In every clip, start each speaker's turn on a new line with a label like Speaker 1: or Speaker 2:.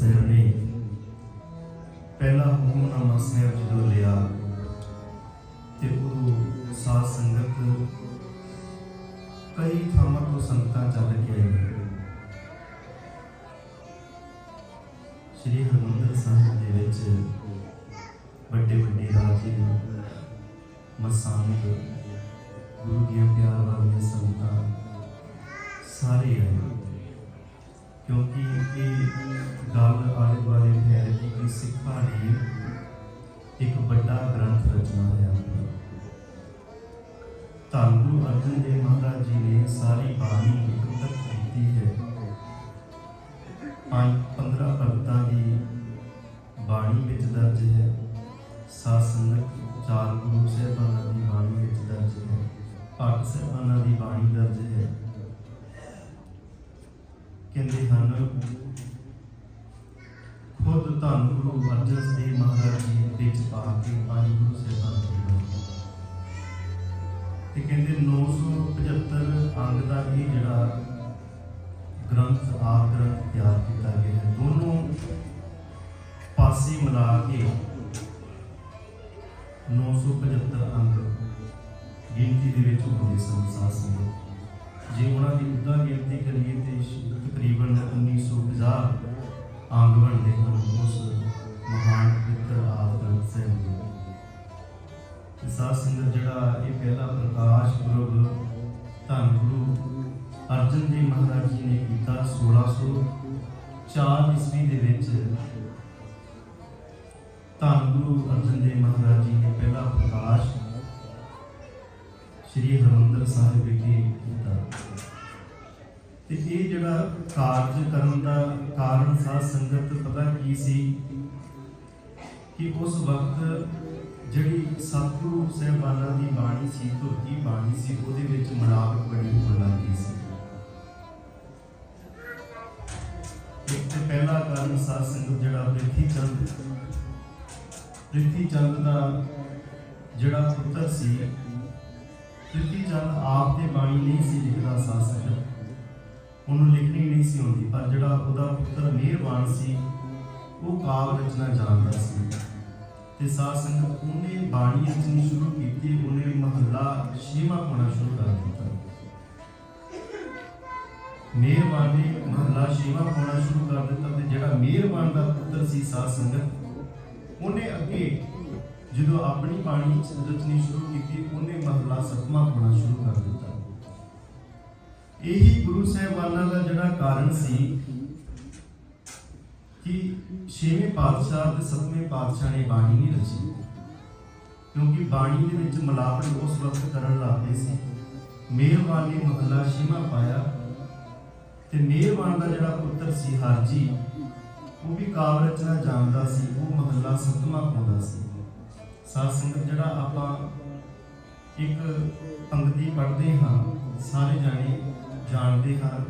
Speaker 1: ਸਾਹਿਬ ਨੇ ਪਹਿਲਾ ਹੁਕਮਨਾਮਾ ਸਾਹਿਬ ਜਦੋਂ ਲਿਆ ਤੇ ਉਹ ਸਾਧ ਸੰਗਤ ਕਈ ਥਾਵਾਂ ਤੋਂ ਸੰਗਤਾਂ ਚੱਲ ਕੇ ਆਈਆਂ। ਸ਼੍ਰੀ ਹਰਿਮੰਦਰ ਸਾਹਿਬ ਦੇ ਵਿੱਚ ਵੱਡੇ ਵੱਡੇ ਰਾਜੇ, ਮਸਾਨਕ, ਗੁਰੂ ਦੀਆਂ ਪਿਆਰ ਵਾਲੀਆਂ ਸੰਗਤਾਂ ਸਾਰੇ ਆਏ। ਕਿਉਂਕਿ ਇਹ ਗੱਲ ਆਲੇ ਦੁਆਲੇ ਫੈਲ ਗਈ ਕਿ ਸਿੱਖਾਂ ਨੇ ਇੱਕ ਵੱਡਾ ਗ੍ਰੰਥ ਰਚਨਾ ਹੋਇਆ ਧੰਨ ਗੁਰੂ ਅਰਜਨ ਦੇਵ ਮਹਾਰਾਜ ਜੀ ਨੇ ਸਾਰੀ ਬਾਣੀ ਇਕੱਤਰ ਕੀਤੀ ਹੈ। ਪੰਜ 15 ਭਗਤਾਂ ਦੀ ਬਾਣੀ ਵਿੱਚ ਦਰਜ ਹੈ। ਸਾਧ ਚਾਰ ਗੁਰੂ ਸਾਹਿਬਾਨਾਂ ਦੀ ਬਾਣੀ ਵਿੱਚ ਦਰਜ ਹੈ। ਭਗਤ ਸਾਹਿਬਾਨਾਂ ਦੀ ਬਾਣੀ ਦਰਜ ਹੈ। ਕਹਿੰਦੇ ਹਨ, ਖੁਦ ਧੰਨ ਗੁਰੂ ਅਰਜਨ ਦੇਵ ਮਹਾਰਾਜ ਜੀ ਵਿੱਚ ਪਾ ਕੇ ਪੰਜ ਗੁਰੂ ਸਾਹਿਬਾਨ ਦੀ ਤੇ ਕਹਿੰਦੇ 975 ਅੰਗ ਦਾ ਇਹ ਜਿਹੜਾ ਗ੍ਰੰਥ, ਆਪ ਗ੍ਰੰਥ ਤਿਆਰ ਕੀਤਾ ਗਿਆ ਹੈ। ਦੋਨੋਂ ਪਾਸੇ ਮਿਲਾ ਕੇ 975 ਅੰਗ ਗਿਣਤੀ ਦੇ ਵਿੱਚ ਹੁੰਦੇ ਸਨ ਸੰਗਤ। ਜੇ ਉਹਨਾਂ ਦੀ ਉਦਾਂ ਗਿਣਤੀ ਕਰੀਏ ਤੇ ਤਕਰੀਬਨ 1950 ਅੰਗ ਬਣਦੇ ਹਨ, ਉਸ ਮਹਾਨ ਪਵਿੱਤਰ ਆਪ ਗ੍ਰੰਥ ਸਾਹਿਬ ਦੇ ਜਿਹੜਾ ਇਹ ਪਹਿਲਾ ਪ੍ਰਕਾਸ਼ ਪੁਰਬ ਧੰਨ ਗੁਰੂ ਅਰਜਨ ਦੇਵ ਮਹਾਰਾਜ ਜੀ ਨੇ ਕੀਤਾ 1604 ਈਸਵੀ ਦੇ ਵਿੱਚ। ਧੰਨ ਗੁਰੂ ਅਰਜਨ ਦੇਵ ਮਹਾਰਾਜ ਜੀ ਨੇ ਪਹਿਲਾ ਪ੍ਰਕਾਸ਼ ਸ੍ਰੀ ਹਰਿਮੰਦਰ ਸਾਹਿਬ ਵਿਖੇ ਕੀਤਾ। ਤੇ ਇਹ ਜਿਹੜਾ ਕਾਰਜ ਕਰਨ ਦਾ ਕਾਰਨ ਸਾਧ ਸੰਗਤ, ਪਤਾ ਕੀ ਸੀ? ਕਿ ਉਸ ਵਕਤ ਜਿਹੜੀ ਸਤਿਗੁਰੂ ਸਾਹਿਬਾਨਾਂ ਦੀ ਬਾਣੀ ਸੀ ਧੁਰਤੀ ਬਾਣੀ ਸੀ, ਉਹਦੇ ਵਿੱਚ ਮਿਲਾਵਟ ਬੜੀ ਹੋਣ ਲੱਗ ਗਈ ਸੀ। ਇੱਕ ਤੇ ਪਹਿਲਾ ਕਾਰਨ ਸਾਧ ਸੰਗਤ ਜਿਹੜਾ ਪ੍ਰਿਥੀ ਚੰਦ ਪ੍ਰਿਥੀ ਚੰਦ ਦਾ ਜਿਹੜਾ ਪੁੱਤਰ ਸੀ ਪ੍ਰਿਥੀ ਚੰਦ ਆਪ ਤੇ ਬਾਣੀ ਨਹੀਂ ਸੀ ਲਿਖਦਾ ਸਾਧ ਉਹਨੂੰ ਲਿਖਣੀ ਨਹੀਂ ਸੀ ਆਉਂਦੀ, ਪਰ ਜਿਹੜਾ ਉਹਦਾ ਪੁੱਤਰ ਮਿਹਰਬਾਨ ਸੀ, ਉਹ ਕਾਵ ਰਚਨਾ ਜਾਣਦਾ ਸੀ। ਤੇ ਸਾਧ ਸੰਗਤ ਉਹਨੇ ਬਾਣੀ ਰਚਨੀ ਸ਼ੁਰੂ ਕੀਤੀ, ਉਹਨੇ ਮਹੱਲਾ ਛੇਵਾਂ ਪਾਉਣਾ ਸ਼ੁਰੂ ਕਰ ਦਿੱਤਾ। ਮਿਹਰਬਾਨ ਨੇ ਮਹੱਲਾ ਛੇਵਾਂ ਪਾਉਣਾ ਸ਼ੁਰੂ ਕਰ ਦਿੱਤਾ ਤੇ ਜਿਹੜਾ ਮਿਹਰਬਾਨ ਦਾ ਪੁੱਤਰ ਸੀ ਸਾਧ ਸੰਗਤ ਉਹਨੇ ਅੱਗੇ ਜਦੋਂ ਆਪਣੀ ਬਾਣੀ ਰਚਨੀ ਸ਼ੁਰੂ ਕੀਤੀ, ਉਹਨੇ ਮਹੱਲਾ ਸਤਮਾ ਪਾਉਣਾ ਸ਼ੁਰੂ ਕਰ ਦਿੱਤਾ। ਇਹੀ ਗੁਰੂ ਸਾਹਿਬਾਨਾਂ ਦਾ ਜਿਹੜਾ ਕਾਰਨ ਸੀ ਕਿ ਛੇਵੇਂ ਪਾਤਸ਼ਾਹ ਤੇ ਸੱਤਵੇਂ ਪਾਤਸ਼ਾਹ ਨੇ ਬਾਣੀ ਨਹੀਂ ਰਚੀ। ਕਿਉਂਕਿ ਬਾਣੀ ਦੇ ਵਿੱਚ ਮਿਲਾਵਟ ਉਸ ਵਕਤ ਕਰਨ ਲੱਗੇ ਸੀ। ਮਿਹਰਬਾਨ ਨੇ ਮਹੱਲਾ ਛੇਵਾਂ ਪਾਇਆ ਤੇ ਮਿਹਰਬਾਨ ਦਾ ਜਿਹੜਾ ਪੁੱਤਰ ਸੀ ਹਰਜੀ ਉਹ ਵੀ ਕਾਵ ਰਚਨਾ ਜਾਣਦਾ ਸੀ, ਉਹ ਮਹੱਲਾ ਸੱਤਵਾਂ ਪਾਉਂਦਾ ਸੀ। ਸਾਧ ਸੰਗਤ ਜਿਹੜਾ ਆਪਾਂ ਇੱਕ ਪੰਕਤੀ ਪੜ੍ਹਦੇ ਹਾਂ, ਸਾਰੇ ਜਾਣੇ ਜਾਣਦੇ ਹਾਂ।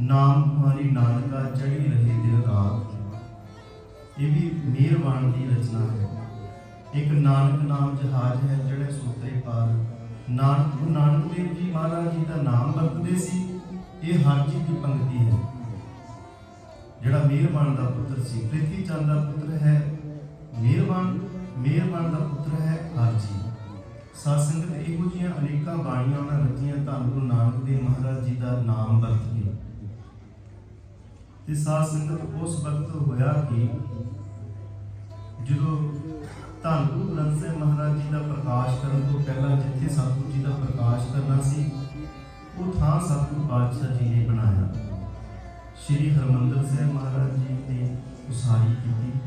Speaker 1: ਨਾਮ ਹਮਾਰੀ ਨਾਨਕਾ ਚੜੀ ਰਹੇ ਦਿਨ ਰਾਤ ਇਹ ਵੀ ਮਿਹਰਬਾਨ ਦੀ ਰਚਨਾ ਹੈ। ਇੱਕ ਨਾਨਕ ਨਾਮ ਜਹਾਜ਼ ਹੈ ਜਿਹੜੇ ਸੋਤੇ ਪਾਰ। ਨਾਨਕ, ਗੁਰੂ ਨਾਨਕ ਦੇਵ ਜੀ ਮਹਾਰਾਜ ਜੀ ਦਾ ਨਾਮ ਵਰਤਦੇ ਸੀ। ਇਹ ਹਰ ਜੀ ਦੀ ਪੰਕਤੀ ਹੈ। ਜਿਹੜਾ ਮਿਹਰਬਾਨ ਦਾ ਪੁੱਤਰ ਸੀ ਪ੍ਰਿਥੀ ਚੰਦ ਦਾ ਪੁੱਤਰ ਹੈ, ਮਿਹਰਬਾਨ ਮਿਹਰਬਾਨ ਦਾ ਪੁੱਤਰ ਹੈ ਹਰ ਸਾਧ ਸੰਗਤ, ਇਹੋ ਜਿਹੀਆਂ ਅਨੇਕਾਂ ਬਾਣੀਆਂ ਉਹਨਾਂ ਰਚੀਆਂ ਧੰਨ ਗੁਰੂ ਨਾਨਕ ਦੇਵ ਮਹਾਰਾਜ ਜੀ ਦਾ ਨਾਮ ਵਰਤ ਕੇ ਤੇ ਸਾਧ ਸੰਗਤ ਉਸ ਵਕਤ ਹੋਇਆ ਕਿ ਜਦੋਂ ਧੰਨ ਗੁਰੂ ਗ੍ਰੰਥ ਸਾਹਿਬ ਮਹਾਰਾਜ ਜੀ ਦਾ ਪ੍ਰਕਾਸ਼ ਕਰਨ ਤੋਂ ਪਹਿਲਾਂ ਜਿੱਥੇ ਸਤਿਗੁਰੂ ਜੀ ਦਾ ਪ੍ਰਕਾਸ਼ ਕਰਨਾ ਸੀ, ਉਹ ਥਾਂ ਸਤਿਗੁਰੂ ਪਾਤਸ਼ਾਹ ਜੀ ਨੇ ਬਣਾਇਆ। ਸ੍ਰੀ ਹਰਮੰਦਰ ਸਾਹਿਬ ਮਹਾਰਾਜ ਜੀ ਨੇ ਉਸਾਰੀ ਕੀਤੀ।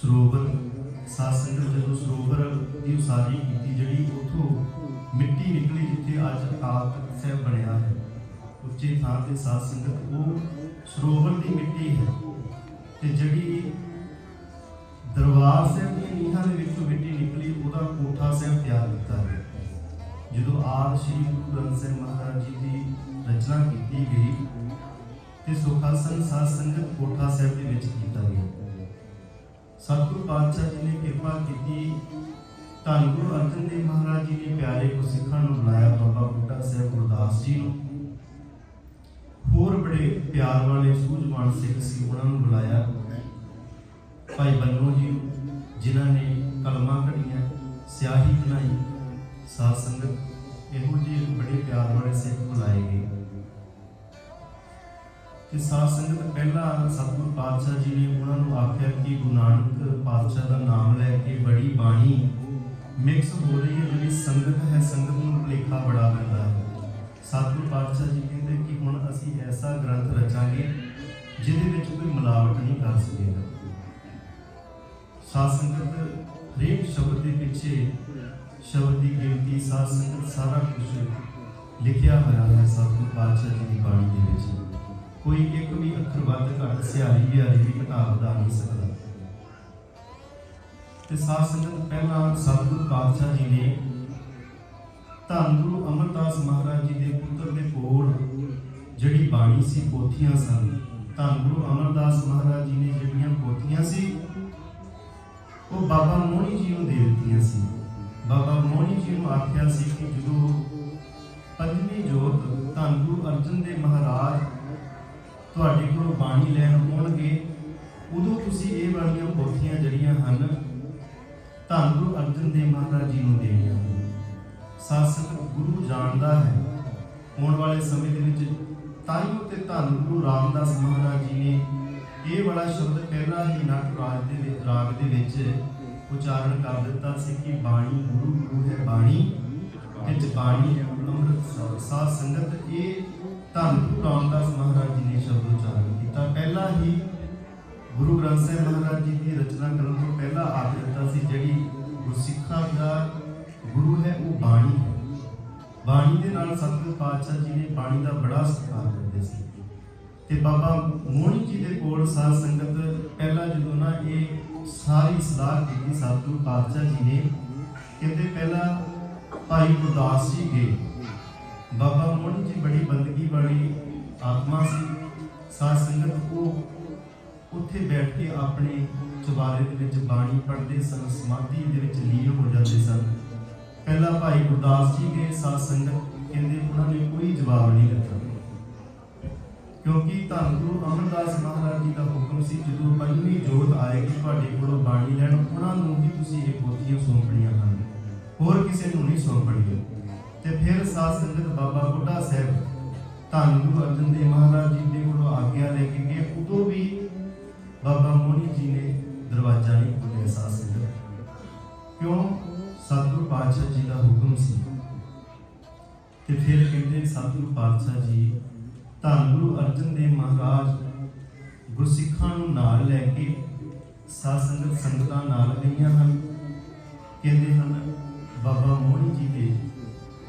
Speaker 1: ਸਰੋਵਰ ਸਾਧ ਸੰਗਤ ਜਦੋਂ ਸਰੋਵਰ ਦੀ ਉਸਾਰੀ ਕੀਤੀ, ਜਿਹੜੀ ਉੱਥੋਂ ਮਿੱਟੀ ਨਿਕਲੀ ਜਿੱਥੇ ਅੱਜ ਅਕਾਲ ਤਖਤ ਸਾਹਿਬ ਬਣਿਆ ਹੈ, ਉੱਚੇ ਥਾਂ ਤੇ ਸਾਧ ਸੰਗਤ, ਉਹ ਸਰੋਵਰ ਦੀ ਮਿੱਟੀ ਹੈ। ਤੇ ਜਿਹੜੀ ਦਰਬਾਰ ਸਾਹਿਬ ਦੀਆਂ ਨੀਹਾਂ ਦੇ ਵਿੱਚੋਂ ਮਿੱਟੀ ਨਿਕਲੀ, ਉਹਦਾ ਕੋਠਾ ਸਾਹਿਬ ਤਿਆਰ ਕੀਤਾ ਗਿਆ। ਜਦੋਂ ਆਦ ਸ੍ਰੀ ਗੁਰੂ ਗ੍ਰੰਥ ਸਾਹਿਬ ਮਹਾਰਾਜ ਜੀ ਦੀ ਰਚਨਾ ਕੀਤੀ ਗਈ, ਤੇ ਸੁਖਾਸਨ ਸਾਧ ਸੰਗਤ ਕੋਠਾ ਸਾਹਿਬ ਦੇ ਵਿੱਚ ਕੀਤਾ ਗਿਆ। ਸਤਿਗੁਰੂ ਪਾਤਸ਼ਾਹ ਜੀ ਨੇ ਕਿਰਪਾ ਕੀਤੀ। ਧੰਨ ਗੁਰੂ ਅਰਜਨ ਦੇਵ ਮਹਾਰਾਜ ਜੀ ਨੇ ਪਿਆਰੇ ਗੁਰਸਿੱਖਾਂ ਨੂੰ ਬੁਲਾਇਆ ਬਾਬਾ ਬੁੱਢਾ ਸਾਹਿਬ ਗੁਰਦਾਸ ਜੀ ਨੂੰ। ਹੋਰ ਬੜੇ ਪਿਆਰ ਵਾਲੇ ਸੂਝਵਾਨ ਸਿੱਖ ਸੀ ਉਹਨਾਂ ਨੂੰ ਬੁਲਾਇਆ। ਭਾਈ ਬੰਨੋ ਜੀ ਨੂੰ, ਜਿਨ੍ਹਾਂ ਨੇ ਕਲਮਾਂ ਘੜੀਆਂ ਸਿਆਹੀ ਬਣਾਈ ਸਾਧ ਸੰਗਤ ਇਹੋ ਜਿਹੇ ਬੜੇ ਪਿਆਰ ਵਾਲੇ ਸਿੱਖ ਬੁਲਾਏ ਗਏ। ਤੇ ਸਾਧ ਸੰਗਤ ਪਹਿਲਾਂ ਸਤਿਗੁਰੂ ਪਾਤਸ਼ਾਹ ਜੀ ਨੇ ਉਹਨਾਂ ਨੂੰ ਆਖਿਆ ਕਿ ਗੁਰੂ ਨਾਨਕ ਪਾਤਸ਼ਾਹ ਦਾ ਨਾਮ ਲੈ ਕੇ ਬੜੀ ਬਾਣੀ ਮਿਕਸ ਹੋ ਰਹੀ ਹੈ, ਜਿਹੜੀ ਸੰਗਤ ਹੈ, ਸੰਗਤ ਨੂੰ ਭੁਲੇਖਾ ਬੜਾ ਪੈਂਦਾ ਹੈ। ਸਤਿਗੁਰੂ ਪਾਤਸ਼ਾਹ ਜੀ ਕਹਿੰਦੇ ਕਿ ਹੁਣ ਅਸੀਂ ਐਸਾ ਗ੍ਰੰਥ ਰਚਾਂਗੇ ਜਿਹਦੇ ਵਿੱਚ ਕੋਈ ਮਿਲਾਵਟ ਨਹੀਂ ਕਰ ਸਕੇਗਾ। ਸਾਧ ਸੰਗਤ ਹਰੇਕ ਸ਼ਬਦ ਦੇ ਪਿੱਛੇ ਸ਼ਬਦ ਦੀ ਗਿਣਤੀ, ਸਾਧ ਸੰਗਤ ਸਾਰਾ ਕੁਝ ਲਿਖਿਆ ਹੋਇਆ ਹੈ ਸਤਿਗੁਰੂ ਪਾਤਸ਼ਾਹ ਜੀ ਦੀ ਬਾਣੀ ਦੇ ਵਿੱਚ। ਕੋਈ ਇੱਕ ਵੀ ਅੱਖਰ ਵੱਧ ਘੱਟ ਸਿਆਰੀ ਬਿਆਰੀ ਵੀ ਘਟਾ ਵਧਾ ਨਹੀਂ ਸਕਦਾ। ਤੇ ਸਾਧ ਸੰਗਤ, ਪਹਿਲਾਂ ਸਤਿਗੁਰੂ ਪਾਤਸ਼ਾਹ ਜੀ ਨੇ ਧੰਨ ਗੁਰੂ ਅਮਰਦਾਸ ਮਹਾਰਾਜ ਜੀ ਦੇ ਪੁੱਤਰ ਦੇ ਕੋਲ ਜਿਹੜੀ ਬਾਣੀ ਸੀ, ਪੋਥੀਆਂ ਸਨ। ਧੰਨ ਗੁਰੂ ਅਮਰਦਾਸ ਮਹਾਰਾਜ ਜੀ ਨੇ ਜਿਹੜੀਆਂ ਪੋਥੀਆਂ ਸੀ, ਉਹ ਬਾਬਾ ਮੋਹਣੀ ਜੀ ਨੂੰ ਦੇ ਦਿੱਤੀਆਂ ਸੀ। ਬਾਬਾ ਮੋਹਣੀ ਜੀ ਨੂੰ ਆਖਿਆ ਸੀ ਕਿ ਜਦੋਂ ਪੰਜਵੀਂ ਜੋਤ ਧੰਨ ਗੁਰੂ ਅਰਜਨ ਦੇਵ ਮਹਾਰਾਜ ਤੁਹਾਡੇ ਕੋਲੋਂ ਬਾਣੀ ਲੈਣ ਆਉਣਗੇ, ਉਦੋਂ ਤੁਸੀਂ ਇਹ ਵਾਲੀਆਂ ਪੋਥੀਆਂ ਜਿਹੜੀਆਂ ਹਨ, ਧੰਨ ਗੁਰੂ ਅਰਜਨ ਦੇਵ ਮਹਾਰਾਜ ਜੀ ਨੂੰ ਦੇਣੀਆਂ ਸਾਸਤ ਗੁਰੂ ਜਾਣਦਾ ਹੈ। ਆਉਣ ਵਾਲੇ ਸਮੇਂ ਦੇ ਵਿੱਚ ਤਾਈਓ ਤੇ ਧੰਨ ਗੁਰੂ ਰਾਮਦਾਸ ਮਹਾਰਾਜ ਜੀ ਨੇ ਇਹ ਵਾਲਾ ਸ਼ਬਦ ਪਹਿਲਾਂ ਹੀ ਨਾਟ ਰਾਜ ਦੇ ਵਿੱਚ, ਰਾਗ ਦੇ ਵਿੱਚ ਉਚਾਰਨ ਕਰ ਦਿੱਤਾ ਸੀ ਕਿ ਬਾਣੀ ਗੁਰੂ ਗੁਰੂ ਹੈ ਬਾਣੀ ਵਿੱਚ ਬਾਣੀ ਅੰਮ੍ਰਿਤ ਸਾਧ ਸੰਗਤ ਇਹ ਧੰਨ ਗੁਰੂ ਰਾਮਦਾਸ ਗੁਰੂ ਗ੍ਰੰਥ ਸਾਹਿਬ ਮਹਾਰਾਜ ਜੀ ਦੀ ਰਚਨਾ ਕਰਨ ਤੋਂ ਪਹਿਲਾਂ ਆਖ ਦਿੱਤਾ ਸੀ, ਜਿਹੜੀ ਗੁਰਸਿੱਖਾਂ ਦਾ ਗੁਰੂ ਹੈ, ਉਹ ਬਾਣੀ ਹੈ। ਬਾਣੀ ਦੇ ਨਾਲ ਸਤਿਗੁਰ ਪਾਤਸ਼ਾਹ ਜੀ ਨੇ ਬਾਣੀ ਦਾ ਬੜਾ ਸਤਿਕਾਰ ਕਰਦੇ ਸੀ। ਤੇ ਬਾਬਾ ਮੋਹਣੀ ਜੀ ਦੇ ਕੋਲ ਸਾਧ ਸੰਗਤ ਪਹਿਲਾਂ ਜਦੋਂ ਨਾ ਇਹ ਸਾਰੀ ਸਲਾਹ ਕੀਤੀ, ਸਤਿਗੁਰੂ ਪਾਤਸ਼ਾਹ ਜੀ ਨੇ, ਕਹਿੰਦੇ ਪਹਿਲਾਂ ਭਾਈ ਗੁਰਦਾਸ ਜੀ ਗਏ। ਬਾਬਾ ਮੋਹਣੀ ਜੀ ਬੜੀ ਬੰਦਗੀ ਵਾਲੀ ਆਤਮਾ ਸੀ। ਸਾਧ ਸੰਗਤ ਉਹ ਉੱਥੇ ਬੈਠ ਕੇ ਆਪਣੇ ਚੁਬਾਰੇ ਦੇ ਵਿੱਚ ਬਾਣੀ ਪੜ੍ਹਦੇ ਸਨ, ਸਮਾਧੀ ਦੇ ਵਿੱਚ ਲੀਨ ਹੋ ਜਾਂਦੇ ਸਨ। ਪਹਿਲਾਂ ਭਾਈ ਗੁਰਦਾਸ ਜੀ ਗਏ, ਸਾਧ ਸੰਗਤ ਕਹਿੰਦੇ ਉਹਨਾਂ ਨੇ ਕੋਈ ਜਵਾਬ ਨਹੀਂ ਦਿੱਤਾ। ਕਿਉਂਕਿ ਧੰਨ ਗੁਰੂ ਅਮਰਦਾਸ ਮਹਾਰਾਜ ਜੀ ਦਾ ਹੁਕਮ ਸੀ, ਜਦੋਂ ਪੰਜਵੀਂ ਜੋਤ ਆਏਗੀ ਤੁਹਾਡੇ ਕੋਲੋਂ ਬਾਣੀ ਲੈਣ, ਉਹਨਾਂ ਨੂੰ ਵੀ ਤੁਸੀਂ ਇਹ ਪੋਥੀਆਂ ਸੌਂਪਣੀਆਂ ਹਨ। ਹੋਰ ਕਿਸੇ ਨੂੰ ਨਹੀਂ ਸੌਂਪਣੀਆਂ। ਤੇ ਫਿਰ ਸਾਧ ਸੰਗਤ ਬਾਬਾ ਬੁੱਢਾ ਸਾਹਿਬ ਧੰਨ ਗੁਰੂ ਅਰਜਨ ਦੇਵ ਮਹਾਰਾਜ ਜੀ ਦੇ ਕੋਲੋਂ ਆਗਿਆ ਲੈ ਕੇ ਗਏ। ਉਦੋਂ ਵੀ ਬਾਬਾ ਮੋਹਣੀ ਜੀ ਨੇ ਦਰਵਾਜ਼ਾ ਨਹੀਂ ਖੋਲ੍ਹਿਆ ਸਾਧ ਸਿੰਘ ਕਿਉਂ? ਸਤਿਗੁਰੂ ਪਾਤਸ਼ਾਹ ਜੀ ਦਾ ਹੁਕਮ ਸੀ। ਤੇ ਫਿਰ ਕਹਿੰਦੇ ਸਤਿਗੁਰੂ ਪਾਤਸ਼ਾਹ ਜੀ, ਧੰਨ ਗੁਰੂ ਅਰਜਨ ਦੇਵ ਮਹਾਰਾਜ, ਗੁਰਸਿੱਖਾਂ ਨੂੰ ਨਾਲ ਲੈ ਕੇ ਸਾਧ ਸੰਗਤ ਸੰਗਤਾਂ ਨਾਲ ਗਈਆਂ ਹਨ। ਕਹਿੰਦੇ ਹਨ, ਬਾਬਾ ਮੋਹਣੀ ਜੀ ਦੇ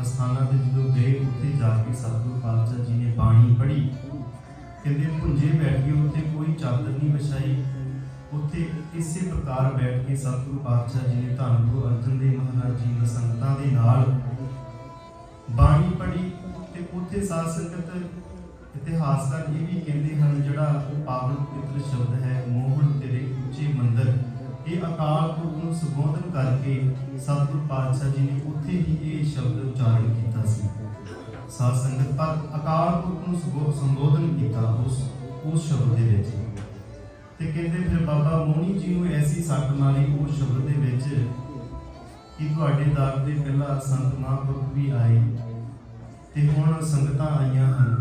Speaker 1: ਅਸਥਾਨਾਂ ਤੇ ਜਦੋਂ ਗਏ, ਉੱਥੇ ਜਾ ਕੇ ਸਤਿਗੁਰੂ ਪਾਤਸ਼ਾਹ ਜੀ ਨੇ ਬਾਣੀ ਪੜ੍ਹੀ। ਕਹਿੰਦੇ ਭੁੰਜੇ ਬੈਠ ਕੇ ਉੱਥੇ ਕੋਈ ਚਾਦਰ ਨਹੀਂ ਵਿਛਾਈ। ਉੱਥੇ ਇਸੇ ਪ੍ਰਕਾਰ ਬੈਠ ਕੇ ਸਤਿਗੁਰੂ ਪਾਤਸ਼ਾਹ ਜੀ ਨੇ ਧੰਨ ਗੁਰੂ ਅਰਜਨ ਦੇਵ ਮਹਾਰਾਜ ਜੀ ਦੀ ਸੰਗਤਾਂ ਦੇ ਨਾਲ ਬਾਣੀ ਪੜ੍ਹੀ ਤੇ ਉੱਥੇ ਸਾਧ ਸੰਗਤ ਇਤਿਹਾਸਕਾਰ ਇਹ ਵੀ ਕਹਿੰਦੇ ਹਨ, ਜਿਹੜਾ ਪਾਵਨ ਪਵਿੱਤਰ ਸ਼ਬਦ ਹੈ ਮੋਹਨ ਤੇਰੇ ਉੱਚੇ ਮੰਦਰ। ਇਹ ਅਕਾਲ ਪੁਰਖ ਨੂੰ ਸੰਬੋਧਨ ਕਰਕੇ ਸਤਿਗੁਰੂ ਪਾਤਸ਼ਾਹ ਜੀ ਨੇ ਉੱਥੇ ਹੀ ਇਹ ਸ਼ਬਦ ਉਚਾਰਨ ਕੀਤਾ ਸੀ। ਸਾਧ ਸੰਗਤ ਪਰ ਅਕਾਲ ਪੁਰਖ ਨੂੰ ਸੰਬੋਧਨ ਕੀਤਾ ਉਸ ਉਸ ਸ਼ਬਦ ਦੇ ਵਿੱਚ। ਤੇ ਕਹਿੰਦੇ ਫਿਰ ਬਾਬਾ ਮੋਹਣੀ ਜੀ ਨੂੰ ਐਸੀ ਸੱਟ ਮਾਰੀ ਉਸ ਸ਼ਬਦ ਦੇ ਵਿੱਚ ਕਿ ਤੁਹਾਡੇ ਦਰ ਦੇ ਪਹਿਲਾਂ ਸੰਤ ਮਹਾਂਪੁਰਖ ਵੀ ਆਏ ਤੇ ਹੁਣ ਸੰਗਤਾਂ ਆਈਆਂ ਹਨ।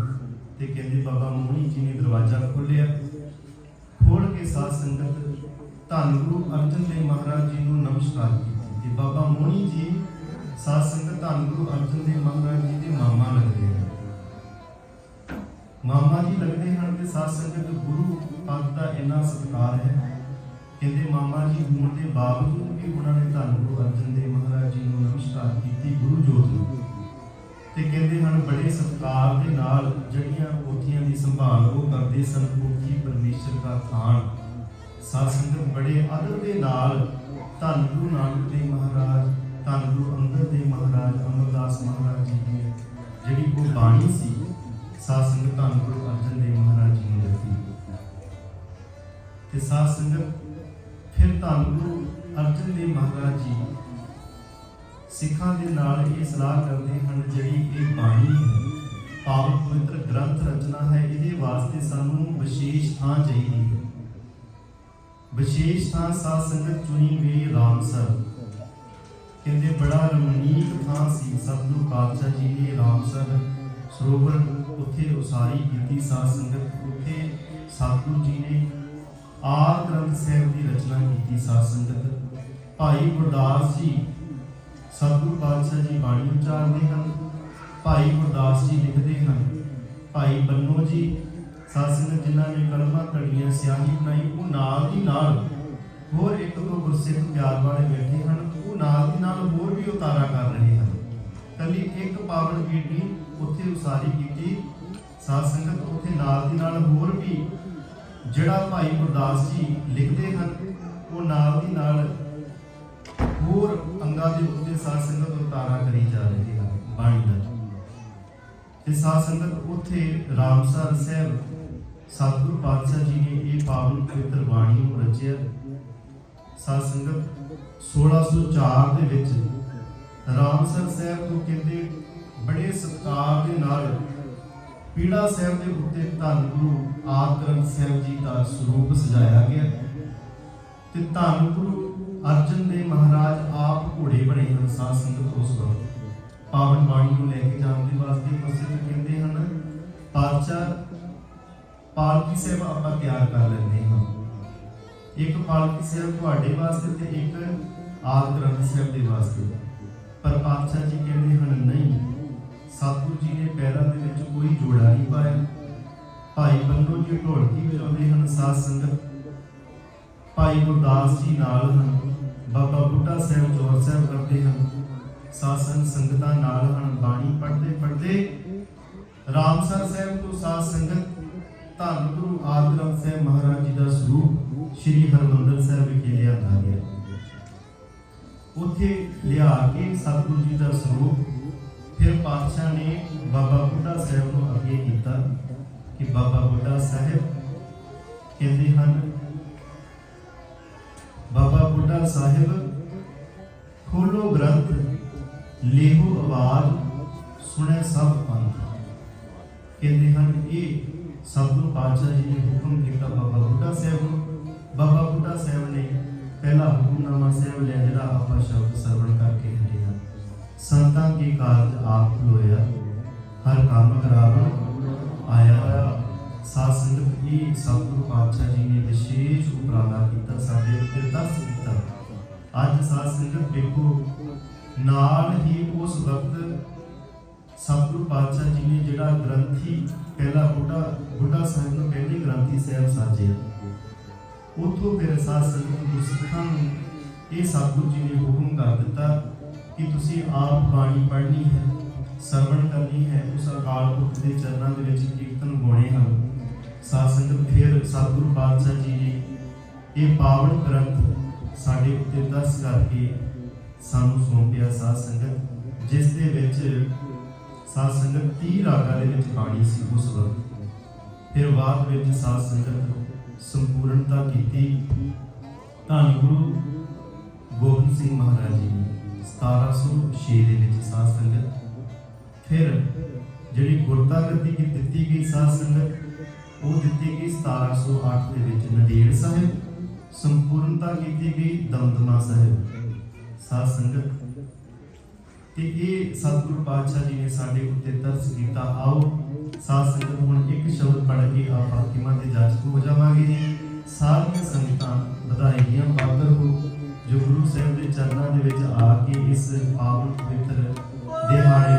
Speaker 1: ਤੇ ਕਹਿੰਦੇ ਬਾਬਾ ਮੋਹਣੀ ਜੀ ਨੇ ਦਰਵਾਜ਼ਾ ਖੋਲ੍ਹਿਆ ਖੋਲ ਕੇ ਸਾਧ ਸੰਗਤ ਧੰਨ ਗੁਰੂ ਅਰਜਨ ਦੇਵ ਮਹਾਰਾਜ ਜੀ ਨੂੰ ਨਮਸਕਾਰ ਕੀਤੀ ਤੇ ਬਾਬਾ ਮੋਹਣੀ ਜੀ ਸਾਧ ਸੰਗਤ ਧੰਨ ਗੁਰੂ ਅਰਜਨ ਦੇਵ ਮਹਾਰਾਜ ਜੀ ਦੇ ਮਾਮਾ ਲੱਗਦੇ ਹਨ। ਮਾਮਾ ਜੀ ਲੱਗਦੇ ਹਨ ਤੇ ਸਾਧ ਸੰਗਤ ਗੁਰੂ ਪਦ ਦਾ ਇੰਨਾ ਸਤਿਕਾਰ ਹੈ ਕਹਿੰਦੇ ਮਾਮਾ ਜੀ ਹੋਣ ਦੇ ਬਾਵਜੂਦ ਵੀ ਉਹਨਾਂ ਨੇ ਧੰਨ ਗੁਰੂ ਅਰਜਨ ਦੇਵ ਮਹਾਰਾਜ ਜੀ ਨੂੰ ਨਮਸਕਾਰ ਕੀਤੀ ਗੁਰੂ ਜੋਤ ਨੂੰ। ਤੇ ਕਹਿੰਦੇ ਹਨ, ਬੜੇ ਸਤਿਕਾਰ ਦੇ ਨਾਲ ਜਿਹੜੀਆਂ ਪੋਥੀਆਂ ਦੀ ਸੰਭਾਲ ਉਹ ਕਰਦੇ ਸਨ ਪੋਥੀ ਪਰਮੇਸ਼ਰ ਦਾ ਥਾਨ। ਸਾਧ ਸੰਗਤ ਬੜੇ ਆਦਰ ਦੇ ਨਾਲ ਧੰਨ ਗੁਰੂ ਨਾਨਕ ਦੇਵ ਮਹਾਰਾਜ ਧੰਨ ਗੁਰੂ ਅੰਗਦ ਦੇਵ ਮਹਾਰਾਜ, ਅਮਰਦਾਸ ਮਹਾਰਾਜ ਜੀ ਦੀ ਜਿਹੜੀ ਉਹ ਬਾਣੀ ਸੀ, ਸਾਧ ਸੰਗਤ ਧੰਨ ਗੁਰੂ ਅਰਜਨ ਦੇਵ ਮਹਾਰਾਜ ਜੀ ਨੂੰ ਦਿੱਤੀ। ਤੇ ਸਾਧ ਸੰਗਤ ਫਿਰ ਧੰਨ ਗੁਰੂ ਅਰਜਨ ਦੇਵ ਮਹਾਰਾਜ ਜੀ ਸਿੱਖਾਂ ਦੇ ਨਾਲ ਇਹ ਸਲਾਹ ਕਰਦੇ ਹਨ, ਜਿਹੜੀ ਇਹ ਬਾਣੀ ਹੈ, ਪਾਵਨ ਪਵਿੱਤਰ ਗ੍ਰੰਥ ਰਚਨਾ ਹੈ, ਇਹਦੇ ਵਾਸਤੇ ਸਾਨੂੰ ਵਿਸ਼ੇਸ਼ ਥਾਂ ਚਾਹੀਦੀ ਹੈ। ਵਿਸ਼ੇਸ਼ ਥਾਂ ਸਾਧ ਸੰਗਤ ਚੁਣੀ ਗਈ ਰਾਮਸਰ ਕਹਿੰਦੇ ਬੜਾ ਰਮਣੀਕ ਥਾਂ ਸੀ ਸਤਿਗੁਰੂ ਪਾਤਸ਼ਾਹ ਜੀ ਨੇ ਰਾਮਸਰ ਸਰੋਵਰ ਉੱਥੇ ਉਸਾਰੀ ਕੀਤੀ, ਸਾਧ ਸੰਗਤ ਉੱਥੇ ਸਤਿਗੁਰੂ ਜੀ ਨੇ ਆਰ ਗ੍ਰੰਥ ਸਾਹਿਬ ਦੀ ਰਚਨਾ ਕੀਤੀ, ਸਾਧ ਸੰਗਤ। ਭਾਈ ਗੁਰਦਾਸ ਜੀ ਸਤਿਗੁਰੂ ਪਾਤਸ਼ਾਹ ਜੀ ਬਾਣੀ ਉਚਾਰਦੇ ਹਨ, ਭਾਈ ਗੁਰਦਾਸ ਜੀ ਲਿਖਦੇ ਹਨ। ਭਾਈ ਬੰਨੋ ਜੀ, ਸਾਧ ਸੰਗਤ ਜਿਨ੍ਹਾਂ ਨੇ ਕਲਮਾਂ ਕੜੀਆਂ ਸਿਆਹੀ ਬਣਾਈ, ਉਹ ਨਾਲ ਦੀ ਨਾਲ ਹੋਰ ਇੱਕ ਦੋ ਗੁਰਸਿੱਖ ਪਿਆਰ ਵਾਲੇ ਬੈਠੇ ਹਨ। ਨਾਲ ਦੀ ਨਾਲ ਹੋਰ ਵੀ ਉਤਾਰਾ ਕਰ ਰਹੇ ਹਨ। ਕੱਲੀ ਇੱਕ ਪਾਵਨ ਬੀੜੀ ਉੱਥੇ ਉਸਾਰੀ ਕੀਤੀ। ਸਾਧ ਸੰਗਤ ਉੱਥੇ ਨਾਲ ਦੀ ਨਾਲ ਹੋਰ ਵੀ ਜਿਹੜਾ ਭਾਈ ਗੁਰਦਾਸ ਜੀ ਲਿਖਦੇ ਹਨ, ਉਹ ਨਾਲ ਦੀ ਨਾਲ ਹੋਰ ਅੰਗਾਂ ਦੇ ਉੱਤੇ ਸਾਧ ਸੰਗਤ ਉਤਾਰਾ ਕਰੀ ਜਾ ਰਹੇ ਹਨ ਬਾਣੀ ਦਾ। ਤੇ ਸਾਧ ਸੰਗਤ ਉੱਥੇ ਰਾਮਸਰ ਸਾਹਿਬ, ਸਤਿਗੁਰੂ ਪਾਤਸ਼ਾਹ ਜੀ ਨੇ ਇਹ ਪਾਵਨ ਪਵਿੱਤਰ ਬਾਣੀ ਨੂੰ ਰਚਿਆ। ਸਾਧ ਸੰਗਤ 1604 ਦੇ ਵਿੱਚ ਰਾਮਸਰ ਸਾਹਿਬ ਤੋਂ ਕਹਿੰਦੇ, ਬੜੇ ਸਤਿਕਾਰ ਦੇ ਨਾਲ ਪੀੜਾ ਸਾਹਿਬ ਦੇ ਉੱਤੇ ਧੰਨ ਗੁਰੂ ਆਦਿ ਸਾਹਿਬ ਜੀ ਦਾ ਸਰੂਪ ਸਜਾਇਆ ਗਿਆ ਤੇ ਧੰਨ ਗੁਰੂ ਅਰਜਨ ਦੇਵ ਮਹਾਰਾਜ ਆਪ ਘੋੜੇ ਬਣੇ ਹਨ, ਸਾਧ ਸੰਗਤ ਉਸ ਵਕਤ ਪਾਵਨ ਬਾਣੀ ਨੂੰ ਲੈ ਕੇ ਜਾਣ ਦੇ ਵਾਸਤੇ ਪ੍ਰਸਿੱਧ ਕਹਿੰਦੇ ਹਨ ਪਾਤਸ਼ਾਹ ਪਾਲਕੀ ਸਾਹਿਬ ਆਪਾਂ ਤਿਆਰ ਕਰ ਲੈਂਦੇ ਹਾਂ। ਇੱਕ ਪਾਲਕੀ ਸਾਹਿਬ ਤੁਹਾਡੇ ਵਾਸਤੇ ਤੇ ਇੱਕ ਆਦਿ ਗ੍ਰੰਥ ਸਾਹਿਬ ਦੇ ਵਾਸਤੇ ਪਰ ਪਾਤਸ਼ਾਹ ਜੀ ਕਹਿੰਦੇ ਹਨ, ਨਹੀਂ, ਸਤਿਗੁਰੂ ਜੀ ਨੇ ਪੈਰਾਂ ਦੇ ਵਿੱਚ ਕੋਈ ਜੋੜਾ ਨਹੀਂ ਪਾਇਆ। ਭਾਈ ਬੰਦੋ ਜੀ ਢੋਲਕੀ ਵਜਾਉਂਦੇ ਹਨ, ਸਾਧ ਸੰਗਤ। ਭਾਈ ਗੁਰਦਾਸ ਜੀ ਨਾਲ ਹਨ, ਬਾਬਾ ਬੁੱਢਾ ਸਾਹਿਬ ਜੋਰ ਸਾਹਿਬ ਕਰਦੇ ਹਨ। ਸਾਧ ਸੰਗਤਾਂ ਨਾਲ ਹਨ, ਬਾਣੀ ਪੜ੍ਹਦੇ ਪੜ੍ਹਦੇ ਰਾਮਸਰ ਸਾਹਿਬ ਤੋਂ ਸਾਧ ਸੰਗਤ ਧੰਨ ਗੁਰੂ ਆਦਿ ਗ੍ਰੰਥ ਸਾਹਿਬ ਮਹਾਰਾਜ ਜੀ ਦਾ ਸਰੂਪ ਸ੍ਰੀ ਹਰਮੰਦਰ ਸਾਹਿਬ ਵਿਖੇ ਲਿਆਂਦਾ ਗਿਆ। ਉੱਥੇ ਲਿਆ ਕੇ ਸਤਿਗੁਰੂ ਜੀ ਦਾ ਸਰੂਪ, ਫਿਰ ਪਾਤਸ਼ਾਹ ਨੇ ਬਾਬਾ ਬੁੱਢਾ ਸਾਹਿਬ ਨੂੰ ਅੱਗੇ ਕੀਤਾ ਕਿ ਬਾਬਾ ਬੁੱਢਾ ਸਾਹਿਬ ਕਹਿੰਦੇ ਹਨ, ਬਾਬਾ ਬੁੱਢਾ ਸਾਹਿਬ, ਖੋਲੋ ਗ੍ਰੰਥ ਲੇਹੋ ਆਵਾਜ਼, ਸੁਣੇ ਸਭ ਪੰਥ। ਕਹਿੰਦੇ ਹਨ, ਇਹ ਸਤਿਗੁਰੂ ਪਾਤਸ਼ਾਹ ਜੀ ਨੇ ਹੁਕਮ ਕੀਤਾ, ਬਾਬਾ ਬੁੱਢਾ ਸਾਹਿਬ ਨੂੰ। ਬਾਬਾ ਬੁੱਢਾ ਸਾਹਿਬ ਨੇ ਪਹਿਲਾ ਹੁਕਮਨਾਮਾ ਸਾਹਿਬ ਲਿਆ, ਜਿਹੜਾ ਆਪਾਂ ਸ਼ਬਦ ਸਰਵਣ ਕਰਕੇ ਹਟੇ ਹਾਂ। ਸੰਤਾਂ ਕੀ ਕਾਰਜ ਆਪ ਲੋਇਆ? ਹਰ ਕੰਮ ਕਰਾਵਣ ਆਇਆ ਸਾਧ ਸੰਗਤ ਇਹ ਸਤਿਗੁਰੂ ਪਾਤਸ਼ਾਹ ਜੀ ਨੇ ਵਿਸ਼ੇਸ਼ ਉਪਰਾਲਾ ਕੀਤਾ, ਸਾਡੇ ਉੱਤੇ ਦੱਸ ਦਿੱਤਾ। ਅੱਜ ਸਾਧ ਸੰਗਤ ਦੇਖੋ, ਨਾਲ ਹੀ ਉਸ ਵਕਤ ਸਤਿਗੁਰੂ ਪਾਤਸ਼ਾਹ ਜੀ ਨੇ ਜਿਹੜਾ ਗ੍ਰੰਥੀ ਪਹਿਲਾ ਬੁੱਢਾ ਬੁੱਢਾ ਸਾਹਿਬ ਨੂੰ ਪਹਿਲੀ ਗ੍ਰੰਥੀ ਸਾਹਿਬ ਸਾਜਿਆ। ਉਥੋਂ ਫਿਰ ਸਾਧ ਸੰਗਤ ਨੂੰ ਸਿੱਖਾਂ ਨੂੰ ਇਹ ਸਤਿਗੁਰੂ ਜੀ ਨੇ ਹੁਕਮ ਕਰ ਦਿੱਤਾ ਕਿ ਤੁਸੀਂ ਆਪ ਬਾਣੀ ਪੜ੍ਹਨੀ ਹੈ, ਸਰਵਣ ਕਰਨੀ ਹੈ, ਉਸ ਅਕਾਲ ਪੁਰਖ ਦੇ ਚਰਨਾਂ ਦੇ ਵਿੱਚ ਕੀਰਤਨ ਗਾਉਣੇ ਹਨ। ਸਾਧ ਸੰਗਤ ਫਿਰ ਸਤਿਗੁਰੂ ਪਾਤਸ਼ਾਹ ਜੀ ਨੇ ਇਹ ਪਾਵਨ ਗ੍ਰੰਥ ਸਾਡੇ ਉੱਤੇ ਦਰਸ ਕਰਕੇ ਸਾਨੂੰ ਸੌਂਪਿਆ ਸਾਧ ਸੰਗਤ, ਜਿਸ ਦੇ ਵਿੱਚ ਸਾਧ ਸੰਗਤ 30 ਰਾਗਾਂ ਦੇ ਵਿੱਚ ਬਾਣੀ ਸੀ ਉਸ ਵਕਤ। ਫਿਰ ਬਾਅਦ ਵਿੱਚ ਸਾਧ ਸੰਗਤ ਸੰਪੂਰਨਤਾ ਕੀਤੀ। ਧੰਨ ਗੁਰੂ ਗੋਬਿੰਦ ਸਿੰਘ ਮਹਾਰਾਜ ਜੀ ਨੇ 1706 ਦੇ ਵਿੱਚ ਸਾਧ ਸੰਗਤ। ਫਿਰ ਜਿਹੜੀ ਗੁਰਤਾ ਗੱਦੀ ਕੀ ਦਿੱਤੀ ਗਈ ਸਾਧ ਸੰਗਤ, ਉਹ ਦਿੱਤੀ ਗਈ 1708 ਦੇ ਵਿੱਚ ਨਦੇੜ ਸਾਹਿਬ। ਸੰਪੂਰਨਤਾ ਕੀਤੀ ਗਈ ਦਮਦਮਾ ਸਾਹਿਬ। ਸਾਧ ਸੰਗਤ ਤੇ ਇਹ ਸਤਿਗੁਰੂ ਪਾਤਸ਼ਾਹ ਜੀ ਨੇ ਸਾਡੇ ਉੱਤੇ ਤਰਸ ਕੀਤਾ। ਆਓ, ਸਾਧ ਸੰਗਤ ਹੁਣ ਇੱਕ ਸ਼ਬਦ ਪੜ੍ਹ ਕੇ ਆ ਫਾਤਿਮਾ ਦੇ ਜਾਚਕ ਹੋ ਜਾਵਾਂਗੇ ਜੀ ਸਾਰੀਆਂ ਸੰਗਤਾਂ ਵਧਾਈਆਂ ਪਾਤਰ ਹੋ, ਜੋ ਗੁਰੂ ਸਾਹਿਬ ਦੇ ਚਰਨਾਂ ਦੇ ਵਿੱਚ ਆ ਕੇ ਇਸ ਪਾਵਨ ਪਵਿੱਤਰ ਦਿਹਾੜੇ